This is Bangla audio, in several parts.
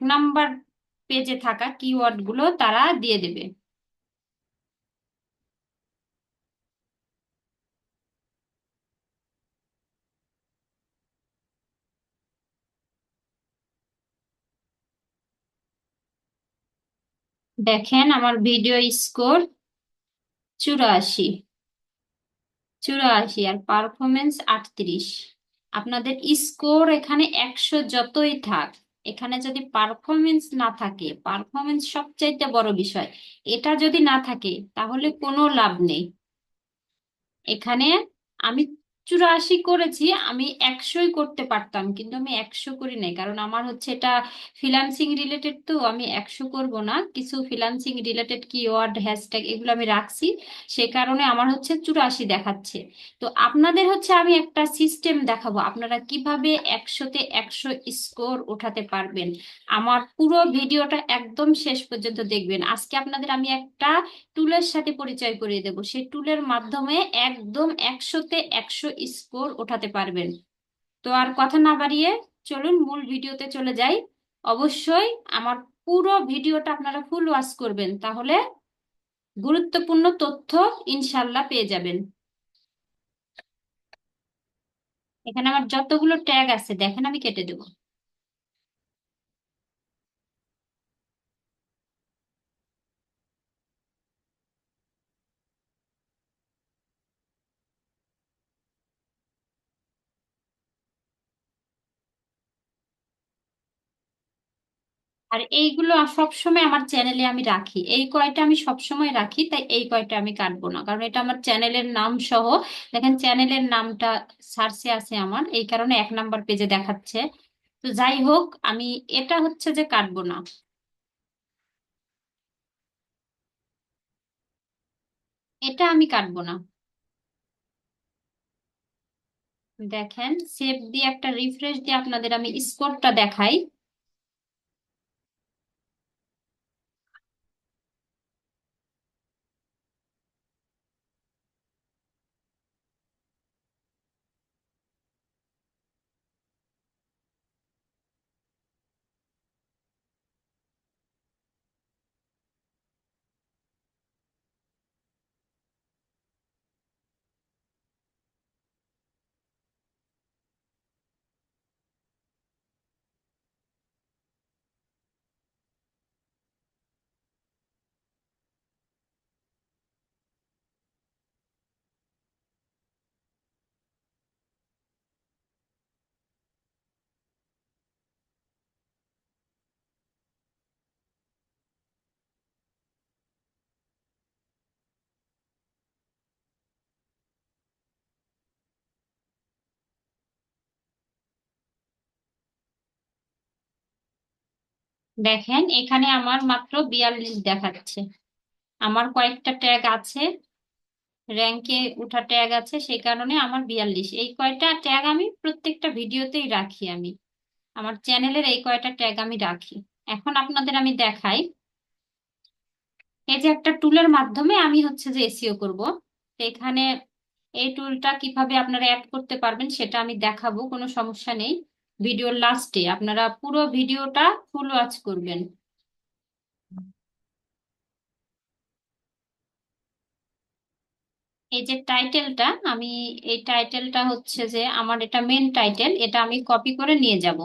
নাম্বার পেজে থাকা কিওয়ার্ডগুলো তারা দিয়ে দেবে। দেখেন আমার ভিডিও স্কোর চুরাশি। চুরাশি আর পারফরমেন্স আটত্রিশ। আপনাদের স্কোর এখানে একশো যতই থাক এখানে যদি পারফরমেন্স না থাকে পারফরমেন্স সবচাইতে বড় বিষয়, এটা যদি না থাকে, তাহলে কোনো লাভ নেই। এখানে আমি চুরাশি করেছি, আমি একশোই করতে পারতাম, কিন্তু আমি একশো করি নাই। কারণ আমার হচ্ছে এটা ফিনান্সিং রিলেটেড তো, আমি একশো করব না। কিছু ফিনান্সিং রিলেটেড কিওয়ার্ড হ্যাশট্যাগ এগুলো আমি রাখছি। সে কারণে আমার হচ্ছে চুরাশি দেখাচ্ছে। তো আপনাদের হচ্ছে আমি একটা সিস্টেম দেখাবো, আপনারা কীভাবে একশোতে একশো স্কোর উঠাতে পারবেন। আমার পুরো ভিডিওটা একদম শেষ পর্যন্ত দেখবেন। আজকে আপনাদের আমি একটা টুলের সাথে পরিচয় করিয়ে দেব। সেই টুলের মাধ্যমে একদম একশোতে একশো স্কোর ওঠাতে পারবেন। তো আর কথা না বাড়িয়ে চলুন মূল ভিডিওতে চলে যাই। অবশ্যই আমার পুরো ভিডিওটা আপনারা ফুল ওয়াচ করবেন, তাহলে গুরুত্বপূর্ণ তথ্য ইনশাল্লাহ পেয়ে যাবেন। এখানে আমার যতগুলো ট্যাগ আছে, দেখেন আমি কেটে দেবো। আর এইগুলো সবসময় আমার চ্যানেলে আমি রাখি। এই কয়টা আমি সবসময় রাখি, তাই এই কয়টা আমি কাটবো না। কারণ এটা আমার চ্যানেলের নাম সহ, দেখেন চ্যানেলের নামটা সার্চে আছে আমার, এই কারণে এক নাম্বার পেজে দেখাচ্ছে। তো যাই হোক, আমি এটা হচ্ছে যে কাটবো না। এটা আমি কাটবো না। দেখেন সেভ দিয়ে একটা রিফ্রেশ দিয়ে আপনাদের আমি স্কোরটা দেখাই। দেখেন, এখানে আমার মাত্র বিয়াল্লিশ দেখাচ্ছে। আমার কয়েকটা ট্যাগ আছে র্যাঙ্কে উঠা ট্যাগ আছে, সেই কারণে আমার বিয়াল্লিশ। এই কয়টা ট্যাগ আমি প্রত্যেকটা ভিডিওতেই রাখি আমি। আমার চ্যানেলের এই কয়টা ট্যাগ আমি রাখি। এখন আপনাদের আমি দেখাই। এই যে একটা টুলের মাধ্যমে আমি হচ্ছে যে এসিও করব। এখানে এই টুলটা কীভাবে আপনারা অ্যাড করতে পারবেন সেটা আমি দেখাবো, কোনো সমস্যা নেই। ভিডিওর লাস্টে আপনারা পুরো ভিডিওটা ফুল ওয়াচ করবেন। এই যে টাইটেলটা আমি এই টাইটেলটা হচ্ছে যে আমার এটা মেন টাইটেল এটা আমি কপি করে নিয়ে যাব।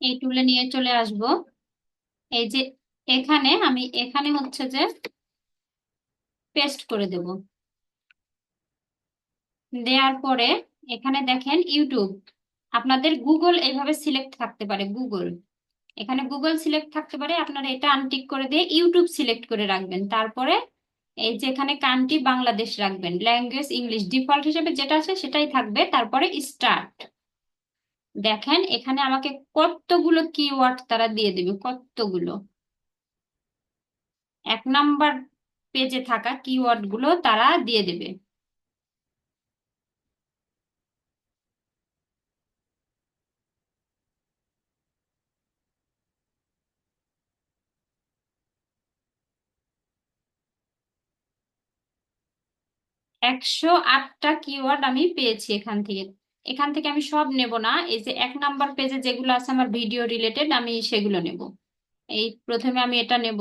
এই টুলে নিয়ে চলে আসব। এই যে এখানে আমি, এখানে হচ্ছে যে পেস্ট করে দেব। দেওয়ার পরে এখানে দেখেন ইউটিউব আপনাদের গুগল এইভাবে সিলেক্ট থাকতে পারে গুগল এখানে গুগল সিলেক্ট থাকতে পারে, আপনারা এটা আনটিক করে দিয়ে ইউটিউব সিলেক্ট করে রাখবেন। তারপরে এই যে এখানে কান্ট্রি বাংলাদেশ রাখবেন ল্যাঙ্গুয়েজ ইংলিশ ডিফল্ট হিসেবে যেটা আছে সেটাই থাকবে। তারপরে স্টার্ট দেখেন এখানে আমাকে কতগুলো কিওয়ার্ড তারা দিয়ে দেবে, কতগুলো? এক নাম্বার পেজে থাকা কিওয়ার্ডগুলো তারা দিয়ে দেবে। একশো আটটা কিওয়ার্ড আমি পেয়েছি এখান থেকে। এখান থেকে আমি সব নেব না। এই যে এক নাম্বার পেজে যেগুলো আছে আমার ভিডিও রিলেটেড আমি সেগুলো নেব। এই প্রথমে আমি এটা নেব।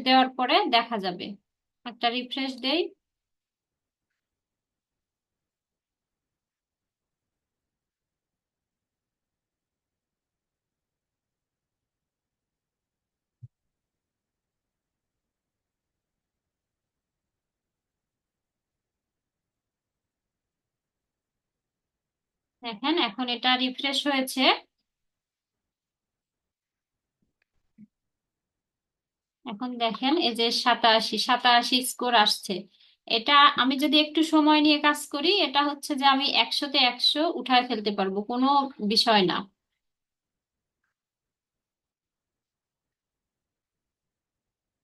দেওয়ার পরে দেখা যাবে। একটা রিফ্রেশ দেই। দেখেন এখন এটা রিফ্রেশ হয়েছে। এখন দেখেন, এই যে সাতাশি সাতাশি স্কোর আসছে। এটা আমি যদি একটু সময় নিয়ে কাজ করি, এটা হচ্ছে যে আমি একশোতে একশো উঠায় ফেলতে পারব, কোনো বিষয় না।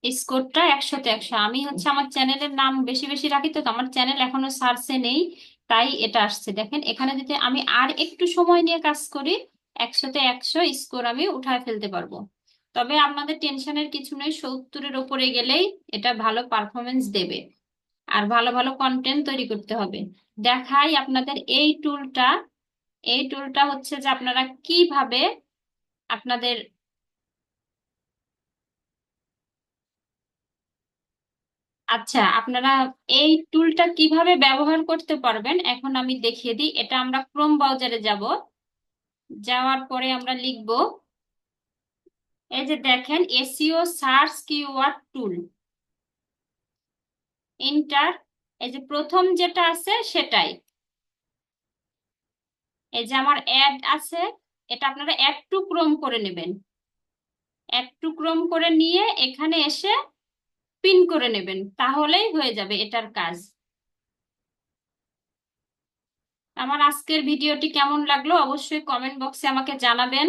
স্কোরটা একশোতে একশো। আমি হচ্ছে আমার চ্যানেলের নাম বেশি বেশি রাখি তো আমার চ্যানেল এখনও সার্চে নেই, তাই এটা আসছে। দেখেন, এখানে যদি আমি আর একটু সময় নিয়ে কাজ করি, একশোতে একশো স্কোর আমি উঠায় ফেলতে পারব। তবে আপনাদের টেনশনের কিছু নেই, সত্তরের ওপরে গেলেই এটা ভালো পারফরমেন্স দেবে। আর ভালো ভালো কন্টেন্ট তৈরি করতে হবে। দেখাই আপনাদের এই টুলটা এই টুলটা হচ্ছে যে আপনারা কীভাবে আপনাদের আচ্ছা আপনারা এই টুলটা কীভাবে ব্যবহার করতে পারবেন, এখন আমি দেখিয়ে দিই। এটা আমরা ক্রোম ব্রাউজারে যাব। যাওয়ার পরে আমরা লিখব এই যে দেখেন SEO search keyword tool enter এই যে প্রথম যেটা আছে সেটাই। এই যে আমার অ্যাড আছে, এটা আপনারা এক টু ক্রোম করে নেবেন। এক টু ক্রোম করে নিয়ে এখানে এসে পিন করে নেবেন, তাহলেই হয়ে যাবে এটার কাজ। আমার আজকের ভিডিওটি কেমন লাগল অবশ্যই কমেন্ট বক্সে আমাকে জানাবেন।